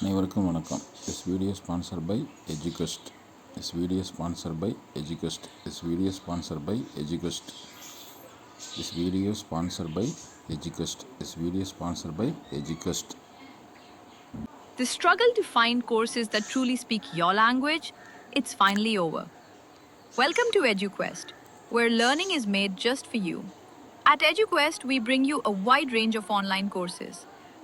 அனைவருக்கும் வணக்கம் this video sponsor by Educast this video sponsor by Educast this video sponsor by Educast this video sponsor by Educast this video sponsor by Educast The struggle to find courses that truly speak your language, it's finally over. Welcome to EduQuest, where learning is made just for you. At EduQuest, we bring you a wide range of online courses,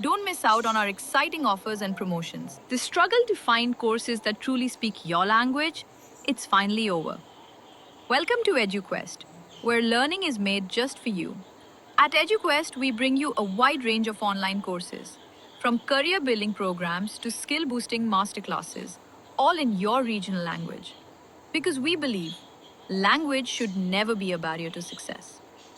don't miss out on our exciting offers and promotions. The struggle to find courses that truly speak your language, it's finally over. Welcome to EduQuest, where learning is made just for you. At EduQuest, we bring you a wide range of online courses, from career building programs to skill boosting masterclasses, all in your regional language. Because we believe language should never be a barrier to success.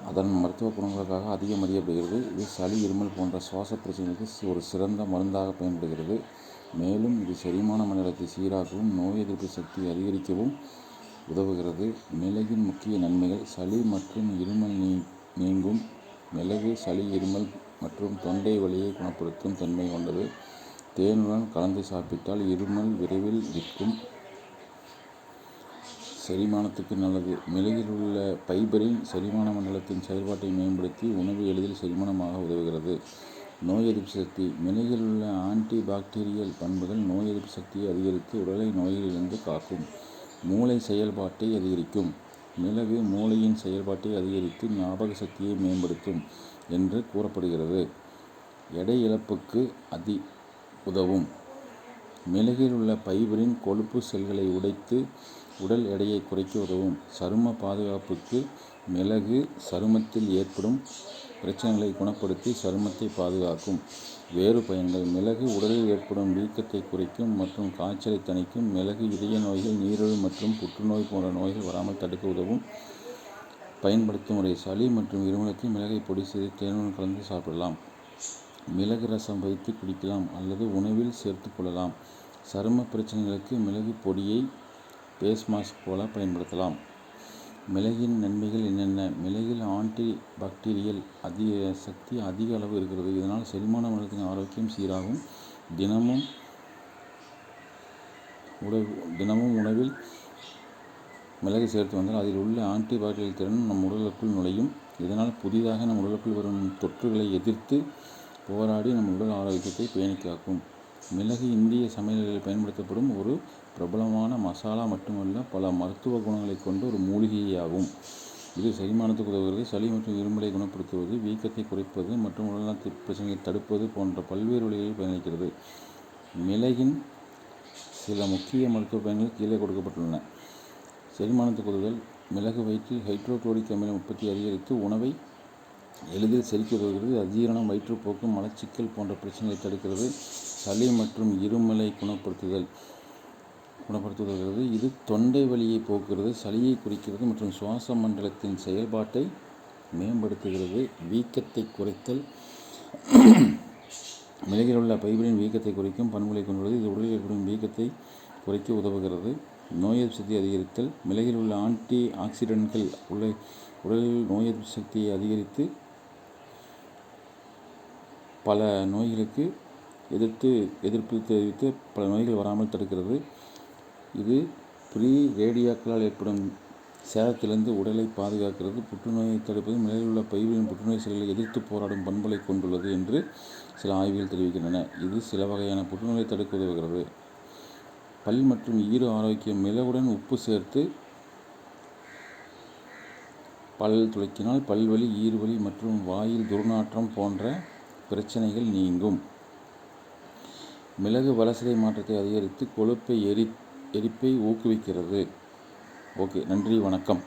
அதன் மருத்துவ குணங்களுக்காக அதிகம் அறியப்படுகிறது இது சளி இருமல் போன்ற சுவாச பிரச்சனைகளுக்கு ஒரு சிறந்த மருந்தாக பயன்படுகிறது. மேலும் இது செரிமான மண்டலத்தை சீராக்கவும் நோய் எதிர்ப்பு சக்தி அதிகரிக்கவும் உதவுகிறது. மிளகின் முக்கிய நன்மைகள் சளி மற்றும் இருமல் நீ நீங்கும் மிளகு சளி இருமல் மற்றும் தொண்டை வலியை குணப்படுத்தும் தன்மை கொண்டது. தேனுடன் கலந்து சாப்பிட்டால் இருமல் விரைவில் நிற்கும் செரிமானத்துக்கு நல்லது. மிளகில் உள்ள பைபரின் செரிமான மண்டலத்தின் செயல்பாட்டை மேம்படுத்தி உணவு எளிதில் செரிமானமாக உதவுகிறது. நோய் எதிர்ப்பு சக்தி. மிளகில் உள்ள ஆன்டி பாக்டீரியல் பண்புகள் நோய் எதிர்ப்பு சக்தியை அதிகரித்து உடலை நோய்களிலிருந்து காக்கும். மூளை செயல்பாட்டை அதிகரிக்கும். மிளகு மூளையின் செயல்பாட்டை அதிகரித்து ஞாபக சக்தியை மேம்படுத்தும் என்று கூறப்படுகிறது. எடை இழப்புக்கு அதி உதவும். மிளகில் உள்ள பைபரின் கொழுப்பு செல்களை உடைத்து உடல் எடையை குறைக்க உதவும். சரும பாதுகாப்புக்கு மிளகு சருமத்தில் ஏற்படும் பிரச்சனைகளை குணப்படுத்தி சருமத்தை பாதுகாக்கும். வேறு பயன்கள் மிளகு உடலில் ஏற்படும் வீக்கத்தை குறைக்கும் மற்றும் காய்ச்சலை தணிக்கும் மிளகு இதய நோய்கள் நீரிழிவு மற்றும் புற்றுநோய் போன்ற நோய்கள் வராமல் தடுக்க உதவும். பயன்படுத்தும் முறை சளி மற்றும் இருமலுக்கு மிளகை பொடி செய்து தேனுடன் கலந்து சாப்பிடலாம். மிளகு ரசம் வைத்து குடிக்கலாம் அல்லது உணவில் சேர்த்து கொள்ளலாம். சரும பிரச்சனைகளுக்கு மிளகு பொடியை ஃபேஸ் மாஸ்க் போல பயன்படுத்தலாம். மிளகின் நன்மைகள் என்னென்ன? மிளகில் ஆன்டி பாக்டீரியல் அதிக சக்தி அதிக அளவு இருக்கிறது. இதனால் செரிமான மண்டலத்தின் ஆரோக்கியம் சீராகும். தினமும் உணவு தினமும் உணவில் மிளகு சேர்த்து வந்தால் அதில் உள்ள ஆன்டிபாக்டீரியல் திறன் நம் உடலுக்குள் நுழையும். இதனால் புதிதாக நம் உடலுக்குள் வரும் தொற்றுகளை எதிர்த்து போராடி நம் உடல் ஆரோக்கியத்தை பேணிக்காக்கும். மிளகு இந்திய சமையல்களில் பயன்படுத்தப்படும் ஒரு பிரபலமான மசாலா மட்டுமல்ல பல மருத்துவ குணங்களை கொண்ட ஒரு மூலிகையாகும். இது செரிமானத்துக்கு உதவுகிறது சளி மற்றும் இருமலை குணப்படுத்துவது வீக்கத்தை குறைப்பது மற்றும் உடல்நலத்தை பிரச்சனைகளை தடுப்பது போன்ற பல்வேறு வழிகளில் பயனளிக்கிறது. மிளகின் சில முக்கிய மருத்துவ பயன்கள் கீழே கொடுக்கப்பட்டுள்ளன. செரிமானத்துக்கு உதவுதல் மிளகு வயிற்றில் ஹைட்ரோக்ளோரிக் அமிலம் உற்பத்தி அதிகரித்து உணவை எளிதில் செரிக்க உதவுகிறது. அஜீரணம் வயிற்றுப்போக்கு மலச்சிக்கல் போன்ற பிரச்சனைகளை தடுக்கிறது. சளி மற்றும் இருமலை குணப்படுத்துதல் குணப்படுத்துகிறது இது தொண்டை வலியை போக்குகிறது சளியை குறிக்கிறது மற்றும் சுவாச மண்டலத்தின் செயல்பாட்டை மேம்படுத்துகிறது. வீக்கத்தை குறைத்தல் மிளகில் உள்ள பைபரின் வீக்கத்தை குறைக்கும் பண்புகளை கொண்டுள்ளது. இது உடலில் ஏற்படும் வீக்கத்தை குறைக்க உதவுகிறது. நோய் எதிர்ப்பு சக்தியை அதிகரித்தல் மிளகில் உள்ள ஆன்டி ஆக்சிடென்ட்கள் உள்ள உடலில் நோய் எதிர்ப்பு சக்தியை அதிகரித்து பல நோய்களுக்கு எதிர்த்து எதிர்ப்பு தெரிவித்து பல நோய்கள் வராமல் தடுக்கிறது. இது ப்ரீ ரேடியாக்களால் ஏற்படும் சேதத்திலிருந்து உடலை பாதுகாக்கிறது. புற்றுநோயை தடுப்பது மேலுள்ள பயிர்களின் புற்றுநோய் செல்களை எதிர்த்து போராடும் பண்புகளை கொண்டுள்ளது என்று சில ஆய்வுகள் தெரிவிக்கின்றன. இது சில வகையான புற்றுநோயை தடுக்க உதவுகிறது. பல் மற்றும் ஈர ஆரோக்கியம் மிளகுடன் உப்பு சேர்த்து பல் துளைக்கினால் பல்வலி ஈறுவலி மற்றும் வாயில் துர்நாற்றம் போன்ற பிரச்சனைகள் நீங்கும். மிளகு வளர்சிதை மாற்றத்தை அதிகரித்து கொழுப்பை எரி எரிப்பை ஊக்குவிக்கிறது. ஓகே நன்றி வணக்கம்.